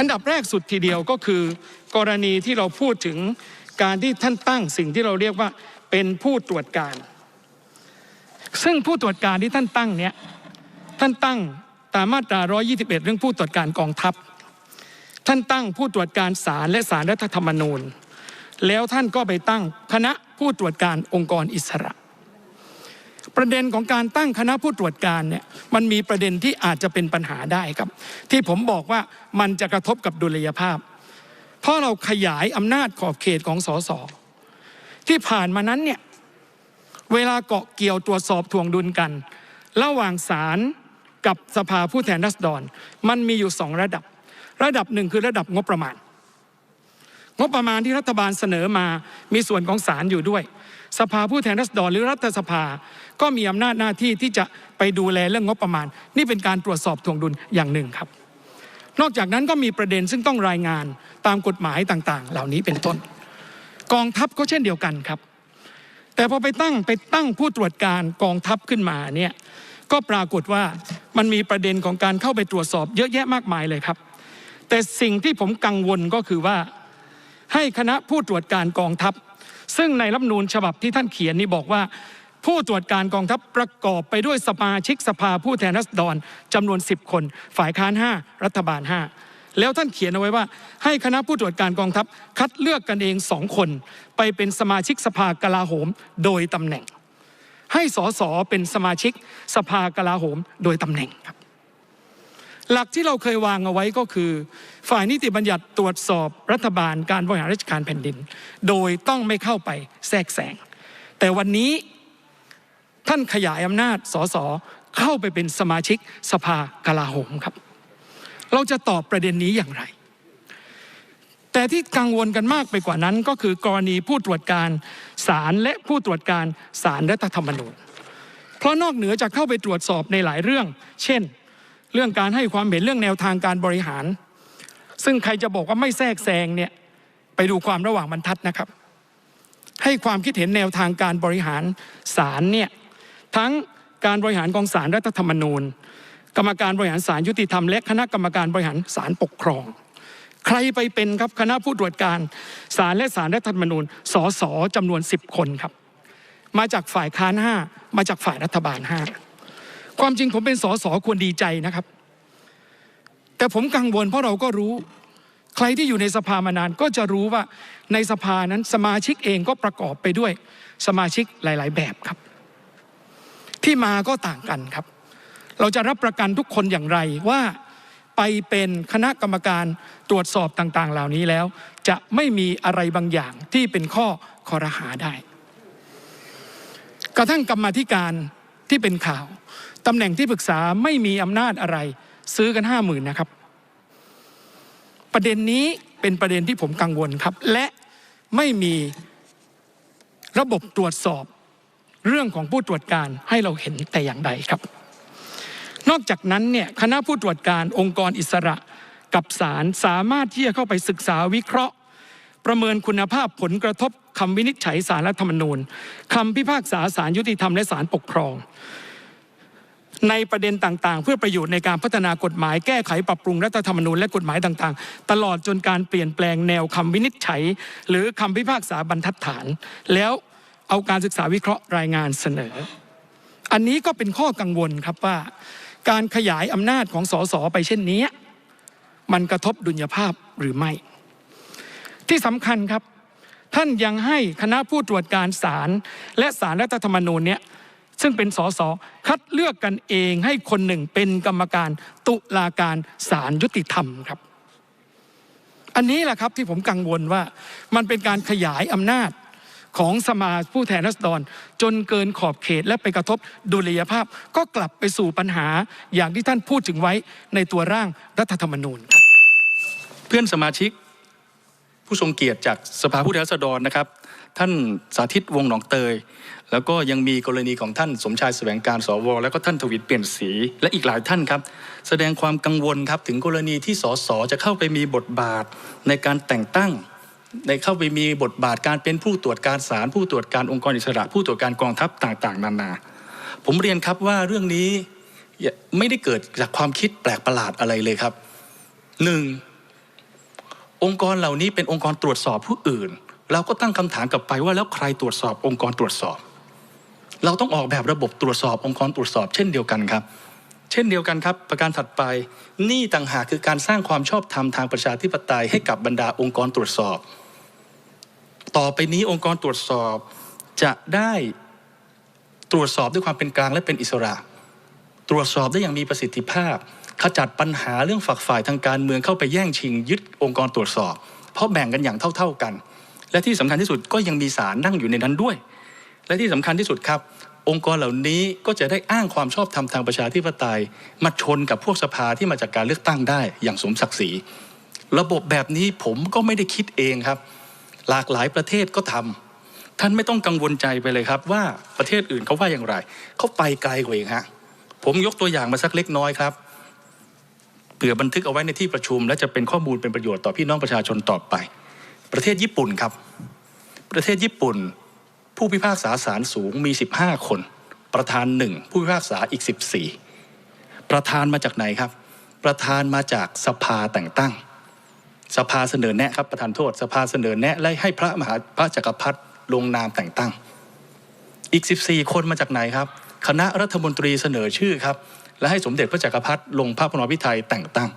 อันดับแรกสุดทีเดียวก็คือ กรณีที่เราพูดถึงการที่ท่านตั้งสิ่งที่เราเรียกว่าเป็นผู้ตรวจการ ซึ่งผู้ตรวจการที่ท่านตั้งเนี่ยท่านตั้งตามมาตรา 121 เรื่องผู้ตรวจการกองทัพ ท่านตั้งผู้ตรวจการศาลและศาลรัฐธรรมนูญ แล้วท่านก็ไปตั้งคณะผู้ตรวจการองค์กรอิสระ ประเด็นของการตั้งคณะผู้ตรวจการเนี่ยมันมีประเด็นที่อาจจะเป็นปัญหาได้ครับ ที่ผมบอกว่ามันจะกระทบกับดุลยภาพ เพราะเราขยายอำนาจขอบเขตของสสที่ผ่านมานั้นเนี่ยเวลาเกาะเกี่ยวตรวจสอบทวงดุลกัน ระหว่างศาลกับสภาผู้แทนราษฎร มันมีอยู่สองระดับ ระดับหนึ่งคือระดับงบประมาณ งบประมาณที่รัฐบาลเสนอมามีส่วนของศาลอยู่ด้วย สภาผู้แทนราษฎรหรือรัฐสภา ก็มีอำนาจหน้าที่ที่จะไปดูแลเรื่องงบประมาณ นี่เป็นการตรวจสอบทวงดุลอย่างหนึ่งครับ นอกจากนั้นก็มีประเด็นซึ่งต้องรายงานตามกฎหมายต่างๆ เหล่านี้เป็นต้น กองทัพก็เช่นเดียวกันครับ แต่พอไปตั้งไปตั้งผู้ตรวจการกองทัพขึ้นมาเนี่ยก็ปรากฏว่ามันมีประเด็นของการเข้าไปตรวจสอบเยอะแยะมากมายเลยครับ แต่สิ่งที่ผมกังวลก็คือว่าให้คณะผู้ตรวจการกองทัพ ซึ่งในรัฐมนูญฉบับที่ท่านเขียนนี่บอกว่า ผู้ตรวจการกองทัพประกอบไปด้วยสมาชิกสภาผู้แทนราษฎรจำนวน 10 คน ฝ่ายค้าน 5 รัฐบาล 5 แล้วท่านเขียนเอาไว้ว่า ให้คณะผู้ตรวจการกองทัพคัดเลือกกันเองสองคน ไปเป็นสมาชิกสภากลาโหมโดยตำแหน่ง ให้สสเป็นสมาชิกสภากลาโหมโดยตำแหน่งครับหลักที่เราเคยวางเอาไว้ก็คือ ฝ่ายนิติบัญญัติตรวจสอบรัฐบาลการบริหารราชการแผ่นดิน โดยต้องไม่เข้าไปแทรกแซงแต่วันนี้ ท่านขยายอำนาจสสเข้าไปเป็นสมาชิกสภากลาโหมครับ เราจะตอบประเด็นนี้อย่างไร แต่ที่กังวลกันมากไปกว่านั้นก็คือกรณีผู้ตรวจการศาลและผู้ตรวจการศาลรัฐธรรมนูญเพราะนอกเหนือจากเข้าไปตรวจสอบในหลายเรื่อง เช่น เรื่องการให้ความเห็นเรื่องแนวทางการบริหาร ซึ่งใครจะบอกว่าไม่แทรกแซงเนี่ยไปดูความระหว่างบรรทัดนะครับ ให้ความคิดเห็นแนวทางการบริหารศาลเนี่ย ทั้งการบริหารกองศาลรัฐธรรมนูญ กรรมการบริหารศาลยุติธรรมและคณะกรรมการบริหารศาลปกครอง ใครไปเป็นครับคณะผู้ตรวจการศาลและศาลรัฐธรรมนูญสสจำนวน 10 คนครับ มาจากฝ่ายค้านห้ามาจากฝ่ายรัฐบาลห้าความจริงผมเป็นสสควรดีใจนะครับ แต่ผมกังวลเพราะเราก็รู้ใครที่อยู่ในสภามานานก็จะรู้ว่าในสภานั้นสมาชิกเองก็ประกอบไปด้วยสมาชิกหลาย ๆ แบบครับ ที่มาก็ต่างกันครับ เราจะรับประกันทุกคนอย่างไรว่าไปเป็นคณะกรรมการตรวจสอบต่างๆ เหล่านี้แล้ว จะไม่มีอะไรบางอย่างที่เป็นข้อคอรหาได้ กระทั่งกรรมธิการที่เป็นข่าวตำแหน่งที่ปรึกษาไม่มีอำนาจอะไร ซื้อกันห้าหมื่นนะครับ ประเด็นนี้เป็นประเด็นที่ผมกังวลครับ และไม่มีระบบตรวจสอบ เรื่องของผู้ตรวจการให้เราเห็นแต่อย่างใดครับ นอกจากนั้นเนี่ยคณะผู้ตรวจการองค์กรอิสระกับศาลสามารถที่จะเข้าไปศึกษาวิเคราะห์ ประเมินคุณภาพผลกระทบคำวินิจฉัยสารรัฐธรรมนูญคำพิพากษาสารยุติธรรมและสารปกครอง ในประเด็นต่างๆ เพื่อประโยชน์ในการพัฒนากฎหมายแก้ไขปรับปรุงรัฐธรรมนูญและกฎหมายต่างๆ ตลอดจนการเปลี่ยนแปลงแนวคำวินิจฉัย หรือคำพิพากษาบรรทัดฐาน แล้ว เอาการศึกษาวิเคราะห์รายงานเสนอ อันนี้ก็เป็นข้อกังวลครับว่า การขยายอำนาจของสสไปเช่นนี้ มันกระทบดุลยภาพหรือไม่ ที่สำคัญครับ ท่านยังให้คณะผู้ตรวจการศาลและศาลรัฐธรรมนูญเนี่ยซึ่งเป็นสสคัดเลือกกันเองให้คนหนึ่งเป็นกรรมการตุลาการศาลยุติธรรมครับ อันนี้แหละครับที่ผมกังวลว่ามันเป็นการขยายอำนาจ ของสมาผู้แทนรัษฎรจนเกินขอบเขตและไปกระทบดุลยภาพ ก็กลับไปสู่ปัญหาอย่างที่ท่านพูดถึงไว้ในตัวร่างรัฐธรรมนูญครับเพื่อนสมาชิกผู้ทรงเกียรติจากสภาผู้แทนราษฎรนะครับ ท่านสาธิตวงหนองเตย แล้วก็ยังมีกรณีของท่านสมชายแสวงการสวแล้วก็ท่านทวิตเปลี่ยนสีและอีกหลายท่านครับ แสดงความกังวลครับถึงกรณีที่สสจะเข้าไปมีบทบาทในการแต่งตั้ง ในเข้าไปมีบทบาทการเป็นผู้ตรวจการศาลผู้ตรวจการองค์กรอิสระ ผู้ตรวจการกองทัพต่าง ๆ นานา ผมเรียนครับว่าเรื่องนี้ไม่ได้เกิดจากความคิดแปลกประหลาดอะไรเลยครับหนึ่งองค์กรเหล่านี้เป็นองค์กรตรวจสอบผู้อื่น เราก็ตั้งคำถามกลับไปว่าแล้วใครตรวจสอบองค์กรตรวจสอบ เราต้องออกแบบระบบตรวจสอบองค์กรตรวจสอบ เช่นเดียวกันครับ เช่นเดียวกันครับ ประการถัดไปนี่ต่างหากคือการสร้างความชอบธรรมทางประชาธิปไตยให้กับบรรดาองค์กรตรวจสอบ ต่อไปนี้องค์กรตรวจสอบจะได้ตรวจสอบด้วยความเป็นกลางและเป็นอิสระ ตรวจสอบได้อย่างมีประสิทธิภาพ ขจัดปัญหาเรื่องฝักฝ่ายทางการเมืองเข้าไปแย่งชิงยึดองค์กรตรวจสอบ เพราะแบ่งกันอย่างเท่า ๆกัน และที่สำคัญที่สุดก็ยังมีศาลนั่งอยู่ในนั้นด้วย และที่สำคัญที่สุดครับ องค์กรเหล่านี้ก็จะได้อ้างความชอบธรรมทางประชาธิปไตย มาชนกับพวกสภาที่มาจากการเลือกตั้งได้อย่างสมศักดิ์ศรี ระบบแบบนี้ผมก็ไม่ได้คิดเองครับ หลากหลายประเทศก็ทำท่านไม่ต้องกังวลใจไปเลยครับ ว่าประเทศอื่นเขาว่าอย่างไรเขาไปไกลกว่าเองฮะผมยกตัวอย่างมาสักเล็กน้อยครับเผื่อบันทึกเอาไว้ในที่ประชุม และจะเป็นข้อมูลเป็นประโยชน์ต่อพี่น้องประชาชนต่อไป ประเทศญี่ปุ่นครับ ประเทศญี่ปุ่น ผู้พิพากษาศาลสูงมี 15 คน ประธานหนึ่งผู้พิพากษาอีก 14 ประธานมาจากไหนครับ ประธานมาจากสภาแต่งตั้ง สภาเสนอแนะครับประธานโทษ สภาเสนอแนะและให้พระมหาพระจักรพรรดิลงนามแต่งตั้ง อีก 14 คนมาจากไหนครับ คณะรัฐมนตรีเสนอชื่อครับ และให้สมเด็จพระจักรพรรดิลงพระพรหมพิไทยแต่งตั้ง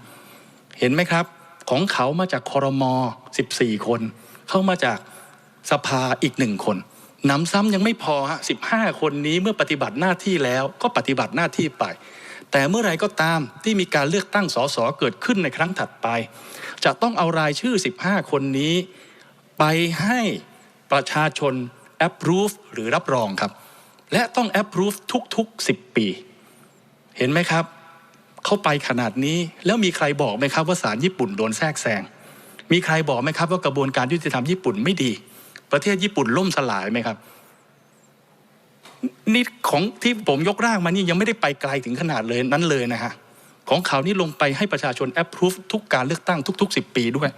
เห็นไหมครับ ของเขามาจากคอรมอ14 คน เข้ามาจากสภาอีกหนึ่งคนหนำซ้ำยังไม่พอฮะ15 คนนี้เมื่อปฏิบัติหน้าที่แล้วก็ปฏิบัติหน้าที่ไป แต่เมื่อไรก็ตามที่มีการเลือกตั้งสสเกิดขึ้นในครั้งถัดไป จะต้องเอารายชื่อ 15 คนนี้ ไปให้ประชาชน approve หรือรับรองครับ และต้อง approve ทุกๆ 10 ปี เห็นไหมครับ เข้าไปขนาดนี้แล้วมีใครบอกไหมครับว่าศาลญี่ปุ่นโดนแทรกแซงมีใครบอกไหมครับว่ากระบวนการยุติธรรมญี่ปุ่นไม่ดี ประเทศญี่ปุ่นล่มสลายไหมครับนี่ของที่ผมยกร่างมานี่ยังไม่ได้ไปไกลถึงขนาดเลยนั้นเลยนะฮะ ของเขานี่ลงไปให้ประชาชน approve ทุกการเลือกตั้งทุก ๆ 10 ปีด้วย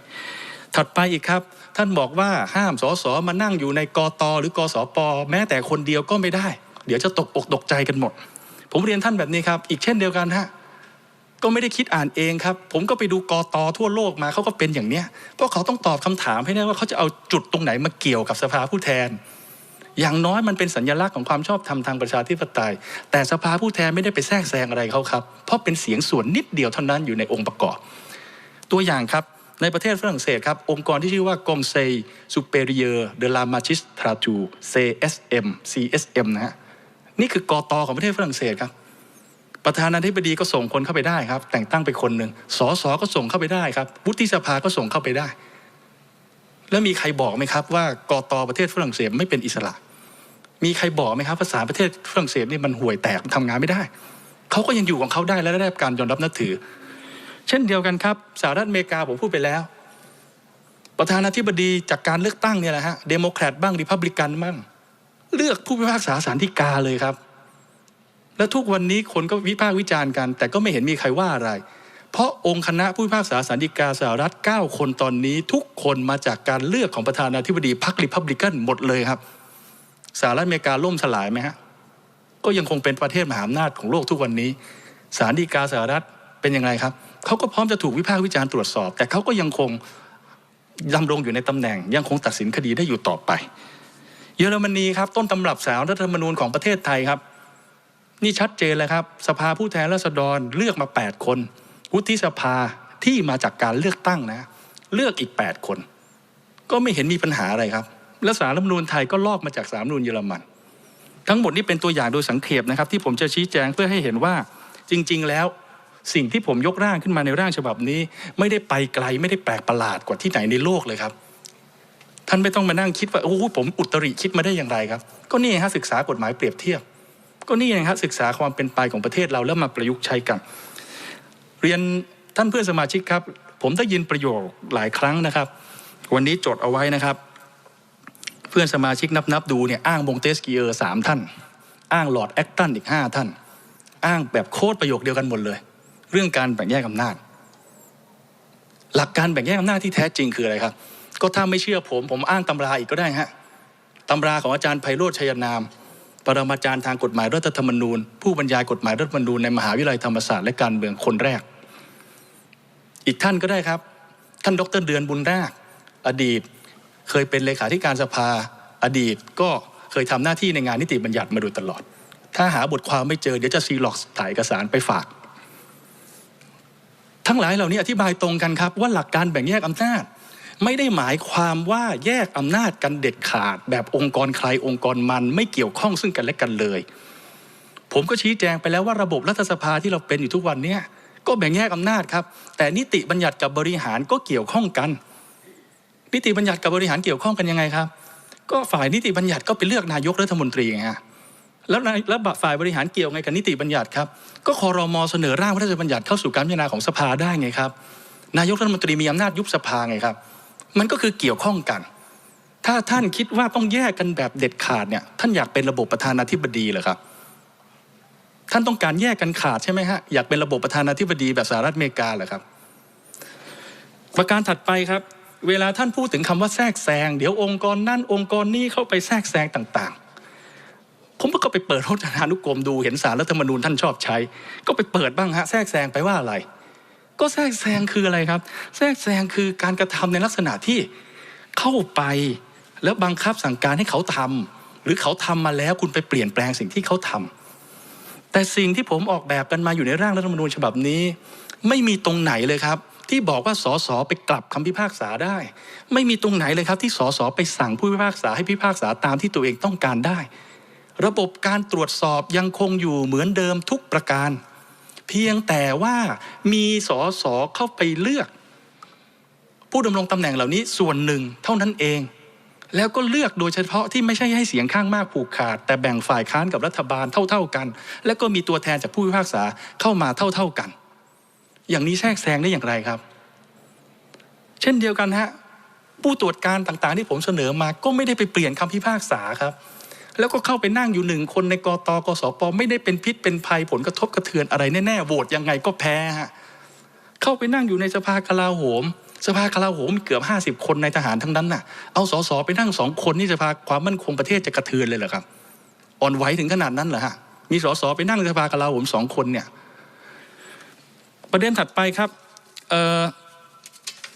ถัดไปอีกครับ ท่านบอกว่าห้ามสสมานั่งอยู่ในกตหรือกสปแม้แต่คนเดียวก็ไม่ได้ เดี๋ยวจะตกอกตกใจกันหมด ผมเรียนท่านแบบนี้ครับ อีกเช่นเดียวกันฮะก็ไม่ได้คิดอ่านเองครับ ผมก็ไปดูกอตอทั่วโลกมาเขาก็เป็นอย่างเนี้ยเพราะเขาต้องตอบคำถามให้ได้ว่าเขาจะเอาจุดตรงไหนมาเกี่ยวกับสภาผู้แทน อย่างน้อยมันเป็นสัญลักษณ์ของความชอบธรรมทางประชาธิปไตย แต่สภาผู้แทนไม่ได้ไปแทรกแซงอะไรเขาครับ เพราะเป็นเสียงส่วนนิดเดียวเท่านั้นอยู่ในองค์ประกอบ ตัวอย่างครับในประเทศฝรั่งเศสครับองค์กรที่ชื่อว่า Conseil Supérieur de la Magistrature CSM CSM นะฮะนี่คือกอตอของประเทศฝรั่งเศสครับ ประธานาธิบดีก็ส่งคนเข้าไปได้ครับ แต่งตั้งไปคนหนึ่งสสก็ส่งเข้าไปได้ครับวุฒิสภาก็ส่งเข้าไปได้ แล้วมีใครบอกไหมครับว่ากอตอประเทศฝรั่งเศสไม่เป็นอิสระ มีใครบอกไหมครับภาษาประเทศฝรั่งเศสนี่มันห่วยแตกทำงานไม่ได้ เขาก็ยังอยู่ของเขาได้และได้รับการยอมรับนับถือ เช่นเดียวกันครับสหรัฐอเมริกาผมพูดไปแล้ว ประธานาธิบดีจากการเลือกตั้งเนี่ยแหละฮะเดโมแครตบ้างริพับลิกันบ้างเลือกผู้พิพากษาศาลฎีกาเลยครับ แล้วทุกวันนี้คนก็วิพากษ์วิจารณ์กัน แต่ก็ไม่เห็นมีใครว่าอะไร เพราะองค์คณะผู้พิพากษาศาลฎีกาสหรัฐ 9 คนตอนนี้ ทุกคนมาจากการเลือกของประธานาธิบดีพรรคริพับลิกันหมดเลยครับ สหรัฐอเมริกาล่มสลายไหมฮะก็ยังคงเป็นประเทศมหาอำนาจของโลกทุกวันนี้ศาลฎีกาสหรัฐเป็นยังไงครับเขาก็พร้อมจะถูกวิพากษ์วิจารณ์ตรวจสอบ แต่เขาก็ยังคงดำรงอยู่ในตำแหน่ง ยังคงตัดสินคดีได้อยู่ต่อไป เยอรมนีครับต้นตำรับสารรัฐธรรมนูญของประเทศไทยครับ นี่ชัดเจนเลยครับ สภาผู้แทนราษฎรเลือกมา 8 คนวุฒิสภาที่มาจากการเลือกตั้งนะ เลือกอีก 8 คน ก็ไม่เห็นมีปัญหาอะไรครับ และสารรัฐมนูญไทยก็ลอกมาจากสารรัฐมนูญเยอรมัน ทั้งหมดนี้เป็นตัวอย่างโดยสังเขปนะครับที่ผมจะชี้แจงเพื่อให้เห็นว่าจริง ๆ แล้วสิ่งที่ผมยกร่างขึ้นมาในร่างฉบับนี้ ไม่ได้ไปไกลไม่ได้แปลกประหลาดกว่าที่ไหนในโลกเลยครับ ท่านไม่ต้องมานั่งคิดว่าโอ้ผมอุตริคิดมาได้อย่างไรครับ ก็นี่ฮะศึกษากฎหมายเปรียบเทียบ ก็นี่นะฮะศึกษาความเป็นไปของประเทศเราแล้วมาประยุกต์ใช้กัน เรียนท่านเพื่อนสมาชิกครับ ผมได้ยินประโยคหลายครั้งนะครับ วันนี้จดเอาไว้นะครับ เพื่อนสมาชิกนับนับดูเนี่ยอ้างมงเตสกีเออร์สามท่าน อ้างหลอดแอคตันอีกห้าท่าน อ้างแบบโค้ดประโยคเดียวกันหมดเลย เรื่องการแบ่งแยกอำนาจ หลักการแบ่งแยกอำนาจที่แท้จริงคืออะไรครับ ก็ถ้าไม่เชื่อผมผมอ้างตำราอีกก็ได้ฮะตำราของอาจารย์ไพโรธชัยนาม ปรมาจารย์ทางกฎหมายรัฐธรรมนูญ ผู้บรรยายกฎหมายรัฐธรรมนูญในมหาวิทยาลัยธรรมศาสตร์และการเมืองคนแรก อีกท่านก็ได้ครับ ท่านดรเดือนบุญนาคอดีต เคยเป็นเลขาธิการสภาอดีต ก็เคยทำหน้าที่ในงานนิติบัญญัติมาโดยตลอด ถ้าหาบทความไม่เจอเดี๋ยวจะซีล็อกถ่ายเอกสารไปฝาก ทั้งหลายเหล่านี้อธิบายตรงกันครับ ว่าหลักการแบ่งแยกอำนาจ ไม่ได้หมายความว่าแยกอำนาจกันเด็ดขาด แบบองค์กรใครองค์กรมันไม่เกี่ยวข้องซึ่งกันและกันเลย ผมก็ชี้แจงไปแล้วว่าระบบรัฐสภาที่เราเป็นอยู่ทุกวันเนี้ก็แบ่งแยกอำนาจครับ แต่นิติบัญญัติกับบริหารก็เกี่ยวข้องกัน นิติบัญญัติกับบริหารเกี่ยวข้องกันยังไงครับ ก็ฝ่ายนิติบัญญัติก็ไปเลือกนายกรัฐมนตรีไงฮะแล้วนายแล้วฝ่ายบริหารเกี่ยวไงกับนิติบัญญัติครับ ก็คอรมอเสนอร่างพระราชบัญญัติเข้าสู่การพิจารณาของสภาได้ไงครับ นายกรัฐมนตรีมีอำนาจยุบสภาไงครับ มันก็คือเกี่ยวข้องกัน ถ้าท่านคิดว่าต้องแยกกันแบบเด็ดขาดเนี่ย ท่านอยากเป็นระบบประธานาธิบดีเหรอครับ ท่านต้องการแยกกันขาดใช่ไหมฮะ อยากเป็นระบบประธานาธิบดีแบบสหรัฐอเมริกาเหรอครับ ประการถัดไปครับ เวลาท่านพูดถึงคำว่าแทรกแซงเดี๋ยวองค์กรนั่นองค์กรนี้เข้าไปแทรกแซงต่างๆ ผมก็ไปเปิดรจนานุกรมดูเห็นสารรัฐธรรมนูญท่านชอบใช้ ก็ไปเปิดบ้างฮะแทรกแซงไปว่าอะไร ก็แทรกแซงคืออะไรครับ แทรกแซงคือการกระทำในลักษณะที่เข้าไปแล้วบังคับสั่งการให้เขาทำหรือเขาทำมาแล้วคุณไปเปลี่ยนแปลงสิ่งที่เขาทำแต่สิ่งที่ผมออกแบบกันมาอยู่ในร่างรัฐธรรมนูญฉบับนี้ ไม่มีตรงไหนเลยครับ ที่บอกว่าสสไปกลับคำพิพากษาได้ ไม่มีตรงไหนเลยครับที่สสไปสั่งผู้พิพากษาให้พิพากษาตามที่ตัวเองต้องการได้ ระบบการตรวจสอบยังคงอยู่เหมือนเดิมทุกประการ เพียงแต่ว่ามีสอสอเข้าไปเลือก ผู้ดำรงตำแหน่งเหล่านี้ส่วนหนึ่งเท่านั้นเอง แล้วก็เลือกโดยเฉพาะที่ไม่ใช่ให้เสียงข้างมากผูกขาด แต่แบ่งฝ่ายค้านกับรัฐบาลเท่า ๆกัน แล้วก็มีตัวแทนจากผู้พิพากษาเข้ามาเท่า ๆกัน อย่างนี้แทรกแซงได้อย่างไรครับ เช่นเดียวกันฮะผู้ตรวจการต่างๆ ที่ผมเสนอมาก็ไม่ได้ไปเปลี่ยนคำพิพากษาครับ แล้วก็เข้าไปนั่งอยู่หนึ่งคนในกตกสปไม่ได้เป็นพิษเป็นภัยผลกระทบกระเทือนอะไรแน่ๆโหวตยังไงก็แพ้ฮะเข้าไปนั่งอยู่ในสภากลาโหม สภากลาโหมมีเกือบห้าสิบคนในทหารทั้งนั้นน่ะเอาสสไปนั่งสองคนนี่สภาความมั่นคงประเทศจะกระเทือนเลยเหรอครับอ่อนไหวถึงขนาดนั้นเหรอฮะมีสสไปนั่งในสภากลาโหมสองคนเนี่ย ประเด็นถัดไปครับ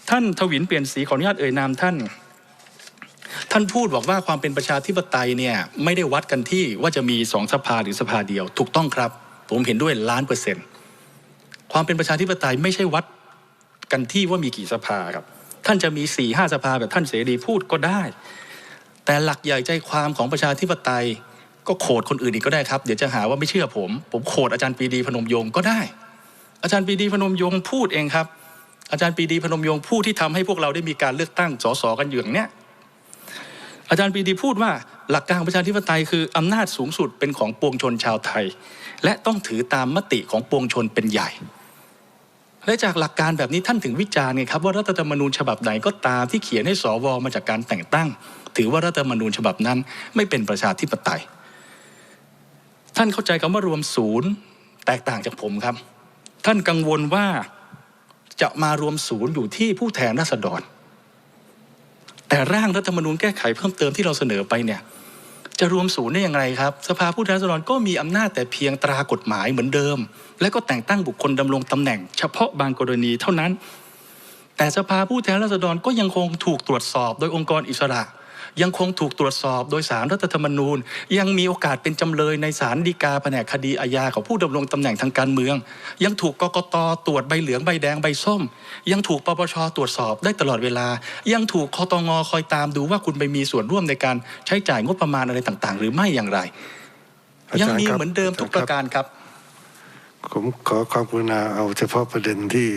ท่านทวินเปลี่ยนสีขออนุญาตเอ่ยนามท่าน ท่านพูดบอกว่าความเป็นประชาธิปไตยเนี่ยไม่ได้วัดกันที่ว่าจะมีสองสภาหรือสภาเดียว ถูกต้องครับ ผมเห็นด้วยล้านเปอร์เซ็นต์ความเป็นประชาธิปไตยไม่ใช่วัดกันที่ว่ามีกี่สภาครับ ท่านจะมีสี่ห้าสภาแบบท่านเสรีพูดก็ได้ แต่หลักใหญ่ใจความของประชาธิปไตยก็โขดคนอื่นอีกก็ได้ครับ เดี๋ยวจะหาว่าไม่เชื่อผม ผมโขดอาจารย์ปีดีพนมยงค์ก็ได้ อาจารย์ปีดีพนมยงค์พูดเองครับ อาจารย์ปีดีพนมยงค์ผู้ที่ทำให้พวกเราได้มีการเลือกตั้งสสกันอย่างเนี้ยอาจารย์ปีดีพูดว่าหลักการของประชาธิปไตยคืออำนาจสูงสุดเป็นของปวงชนชาวไทย และต้องถือตามมติของปวงชนเป็นใหญ่และจากหลักการแบบนี้ท่านถึงวิจารณ์ไงครับว่ารัฐธรรมนูญฉบับไหนก็ตามที่เขียนให้สวมาจากการแต่งตั้ง ถือว่ารัฐธรรมนูญฉบับนั้นไม่เป็นประชาธิปไตย ท่านเข้าใจคำว่ารวมศูนย์แตกต่างจากผมครับ ท่านกังวลว่าจะมารวมศูนย์อยู่ที่ผู้แทนราษฎร แต่ร่างรัฐธรรมนูญแก้ไขเพิ่มเติมที่เราเสนอไปเนี่ย จะรวมศูนย์ได้อย่างไรครับ สภาผู้แทนราษฎรก็มีอำนาจแต่เพียงตรากฎหมายเหมือนเดิม และก็แต่งตั้งบุคคลดำรงตำแหน่ง เฉพาะบางกรณีเท่านั้น แต่สภาผู้แทนราษฎรก็ยังคงถูกตรวจสอบโดยองค์กรอิสระ ยังคงถูกตรวจสอบโดยสารรัฐธรรมนูญ ยังมีโอกาสเป็นจำเลยในศาลฎีกาแผนกคดีอาญาของผู้ดำรงตำแหน่งทางการเมือง ยังถูกกกตตรวจใบเหลืองใบแดงใบส้ม ยังถูกปปชตรวจสอบได้ตลอดเวลา ยังถูกคอตงคอยตามดูว่าคุณไปมีส่วนร่วมในการใช้จ่ายงบประมาณอะไรต่างๆ หรือไม่อย่างไรอายังจารย์มีครับเหมือนเดิมทุกประการครับ ผมขอความกรุณาเอาเฉพาะประเด็นที่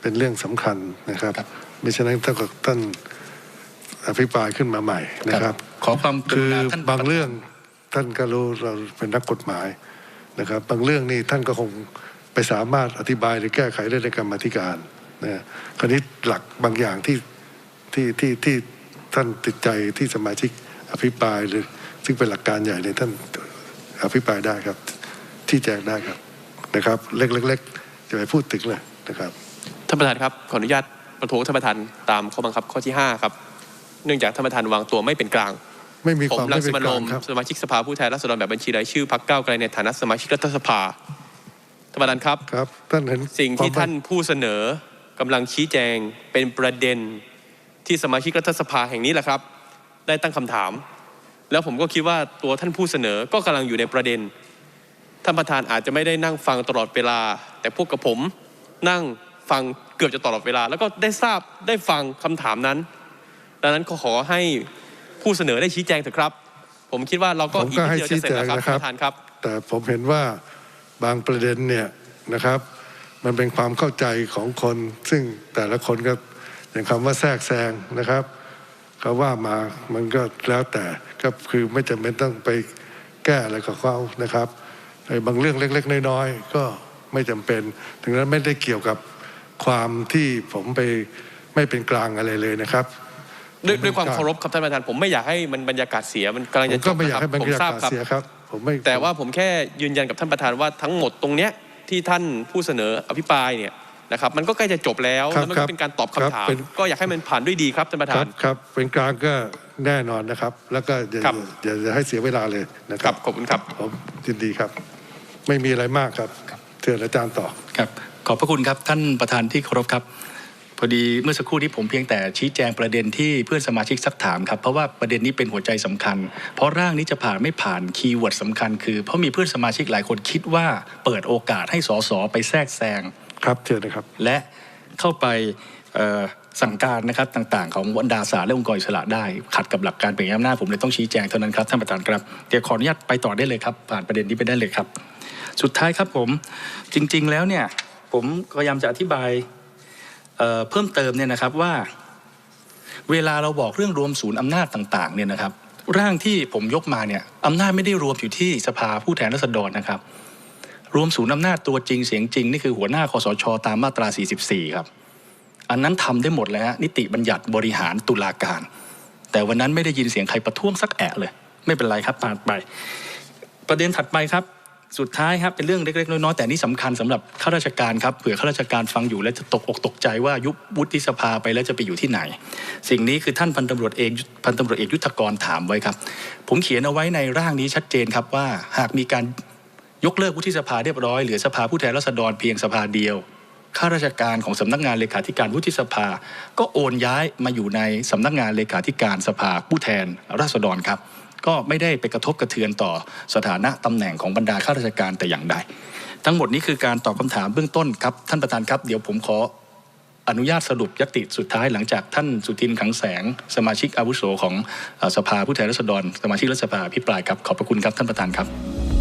เป็นเรื่องสำคัญนะครับครับไม่ฉะนั้นถ้าเกิดท่าน อภิปรายขึ้นมาใหม่นะครับ ขอความกคืรุอณาท่านบางเรื่องท่านก็รู้เราเป็นนักกฎหมายนะครับ บางเรื่องนี่ท่านก็คงไปสามารถอธิบายหรือแก้ไขได้ในกรรมาธิการนะคราวนี้หลักบางอย่างที่ที่ที่ที่ท่านติดใจที่สมาชิกอภิปรายหรือซึ่งเป็นหลักการใหญ่เนี่ยท่านอภิปรายได้ครับ ที่แจงได้ครับนะครับ เล็กๆจะไปพูดถึงเลยนะครับท่านประธานครับขออนุญาตประท้วงท่านประธานตามข้อบังคับข้อที่ 5 ครับ เนื่องจากท่านประธานวางตัวไม่เป็นกลางไม่มีผความมรัไม่งสิเป็นมกนลางมครับสมาชิกสภาผู้แทนราษฎรแบบบัญชีรายชื่อพรรคก้าวไกลในฐานะสมาชิกรัฐสภาท่านประธานครับครับ ท่านเห็นสิ่งที่ควมท่านผู้เสนอกำลังชี้แจงเป็นประเด็นที่สมาชิกรัฐสภาแห่งนี้แหละครับ ได้ตั้งคำถาม แล้วผมก็คิดว่าตัวท่านผู้เสนอก็กำลังอยู่ในประเด็นท่านประธานอาจจะไม่ได้นั่งฟังตลอดเวลา แต่พวกกับผมนั่งฟังเกือบจะตลอดเวลา แล้วก็ได้ทราบได้ฟังคำถามนั้น ดังนั้นก็ขอให้ผู้เสนอได้ชี้แจงเถอะครับ ผมคิดว่าเราก็ผมอีกก็นิดให้เดียวจะเสร็จแล้วครับชี้แจงนะครับ ท่านประธานครับ แต่ผมเห็นว่าบางประเด็นเนี่ยนะครับ มันเป็นความเข้าใจของคน ซึ่งแต่ละคนก็อย่างคำว่าแทรกแซงนะครับเขาว่ามามันก็แล้วแต่ก็คือไม่จำเป็นต้องไปแก้อะไรกับเขานะครับไอ้บางเรื่องเล็ก ๆ น้อยๆก็ไม่จำเป็น ถึงนั้นไม่ได้เกี่ยวกับความที่ผมไปไม่เป็นกลางอะไรเลยนะครับ ด้วยด้วยความเคารพครับท่านประธานผมไม่อยากให้มันบรรยากาศเสียมันกำลังผจะมจก็บไม่อยากนะครัให้บรผรมยาทราบกาศครับเสียครับผมไม่แต่ว่าผมแค่ยืนยันกับท่านประธานว่าทั้งหมดตรงเนี้ยที่ท่านผู้เสนออภิปรายเนี่ยนะครับ มันก็ใกล้จะจบแล้วครับแล้วมันครัก็บเป็นการตอบคำครับถามเป็นก็อยากให้มันผ่านด้วยดีครับท่านประคธารันบครับเป็นกลางก็แน่นอนนะครับ แล้วก็อย่าครับอย่าอย่าให้เสียเวลาเลยนะคครัรับบขอบคุณครับผมยินดีครับ ไม่มีอะไรมากครับเชิญอาจารย์ต่อครับ ขอบพระคุณครับท่านประธานที่เคารพครับ พอดีเมื่อสักครู่นี้ผมเพียงแต่ชี้แจงประเด็นที่เพื่อนสมาชิกซักถามครับเพราะว่าประเด็นนี้เป็นหัวใจสำคัญ เพราะร่างนี้จะผ่านไม่ผ่านคีย์เวิร์ดสำคัญคือเพราะมีเพื่อนสมาชิกหลายคนคิดว่าเปิดโอกาสให้สสไปแทรกแซงครับเชิญนะครับ และเข้าไปเอ่อสั่งการนะครับต่างๆ ของบรรดาศาลและองค์กรอิสระได้ ขัดกับหลักการแบ่งอำนาจผมเลยต้องชี้แจงเท่านั้นครับท่านประธานครับเดี๋ยวขออนุญาตไปต่อได้เลยครับ ผ่านประเด็นนี้ไปได้เลยครับ สุดท้ายครับผมจริง ๆ แล้วเนี่ยผมพยายามจะอธิบาย เพิ่มเติมเนี่ยนะครับว่า เวลาเราบอกเรื่องรวมศูนย์อำนาจต่างๆเนี่ยนะครับ ร่างที่ผมยกมาเนี่ยอำนาจไม่ได้รวมอยู่ที่สภาผู้แทนราษฎรนะครับ รวมศูนย์อำนาจตัวจริงเสียงจริงนี่คือหัวหน้าคอสช ตามมาตรา 44 ครับ อันนั้นทำได้หมดแล้วนิติบัญญัติบริหารตุลาการ แต่วันนั้นไม่ได้ยินเสียงใครประท้วงสักแอะเลย ไม่เป็นไรครับผ่านไป ประเด็นถัดไปครับ สุดท้ายครับเป็นเรื่องเล็กๆน้อยๆแต่นี่สำคัญสำหรับข้าราชการครับเผื่อข้าราชการฟังอยู่แล้วจะตกอกตกใจว่ายุบวุฒิสภาไปแล้วจะไปอยู่ที่ไหน สิ่งนี้คือท่านพันตำรวจเอกพันตำรวจเอกยุทธกรถามไว้ครับ ผมเขียนเอาไว้ในร่างนี้ชัดเจนครับว่า หากมีการยกเลิกวุฒิสภาเรียบร้อยเหลือสภาผู้แทนราษฎรเพียงสภาเดียวข้าราชการของสำนักงานเลขาธิการวุฒิสภา ก็โอนย้ายมาอยู่ในสำนักงานเลขาธิการสภาผู้แทนราษฎรครับ ก็ไม่ได้ไปกระทบกระเทือนต่อสถานะตำแหน่งของบรรดาข้าราชการแต่อย่างใด ทั้งหมดนี้คือการตอบคำถามเบื้องต้นครับท่านประธานครับเดี๋ยวผมขออนุญาตสรุปยติสุดท้ายหลังจากท่านสุทินขังแสง สมาชิกอาวุโสของสภาผู้แทนราษฎร สมาชิกรัฐสภาพิปรายครับขอบพระคุณครับท่านประธานครับ